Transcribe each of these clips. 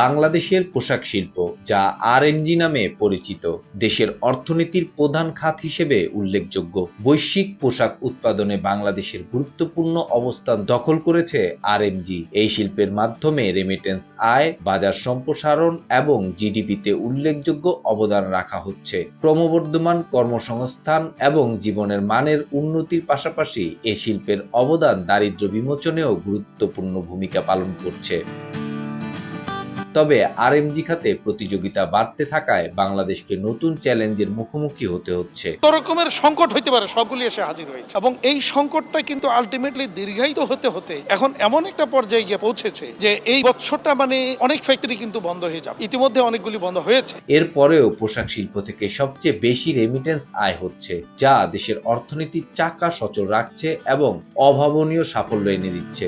বাংলাদেশের পোশাক শিল্প, যা আরএমজি নামে পরিচিত, দেশের অর্থনীতির প্রধান খাত হিসেবে উল্লেখযোগ্য। বৈশ্বিক পোশাক উৎপাদনে বাংলাদেশের গুরুত্বপূর্ণ অবস্থান দখল করেছে আরএমজি এই শিল্পের মাধ্যমে রেমিটেন্স আয়, বাজার সম্প্রসারণ এবং জিডিপিতে উল্লেখযোগ্য অবদান রাখা হচ্ছে। ক্রমবর্ধমান কর্মসংস্থান এবং জীবনের মানের উন্নতির পাশাপাশি এ শিল্পের অবদান দারিদ্র্য বিমোচনেও গুরুত্বপূর্ণ ভূমিকা পালন করছে। তবে আরএমজি খাতে প্রতিযোগিতা বাড়তে থাকায় বাংলাদেশকে নতুন চ্যালেঞ্জের মুখোমুখি হতে হচ্ছে। রকমের সংকট হইতে পারে সবগুলি এসে হাজির হয়েছে। এবং এই সংকটটা কিন্তু আলটিমেটলি দীর্ঘায়িত হতে হতে এখন এমন একটা পর্যায়ে গিয়ে পৌঁছেছে যে এই বছরটা মানে অনেক ফ্যাক্টরি কিন্তু বন্ধ হয়ে যাবে। ইতিমধ্যে অনেকগুলি বন্ধ হয়েছে। এরপরেও পোশাক শিল্প থেকে সবচেয়ে বেশি রেমিটেন্স আয় হচ্ছে যা দেশের অর্থনীতির চাকা সচল রাখছে এবং অভাবনীয় সাফল্য এনে দিচ্ছে।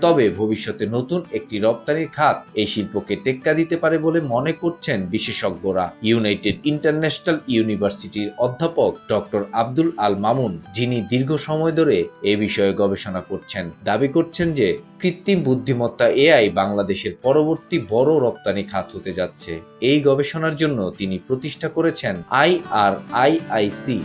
তবে ভবিষ্যতে নতুন একটি রপ্তানির খাত এই শিল্পকে টেক্কা দিতে পারে বলে মনে করছেন বিশেষজ্ঞরা। ইউনাইটেড ইন্টারন্যাশনাল ইউনিভার্সিটির অধ্যাপক ডক্টর আব্দুল আল মামুন, যিনি দীর্ঘ সময় ধরে এ বিষয়ে গবেষণা করছেন, দাবি করছেন যে কৃত্রিম বুদ্ধিমত্তা এআই বাংলাদেশের পরবর্তী বড় রপ্তানি খাত হতে যাচ্ছে। এই গবেষণার জন্য তিনি প্রতিষ্ঠা করেছেন I R I I C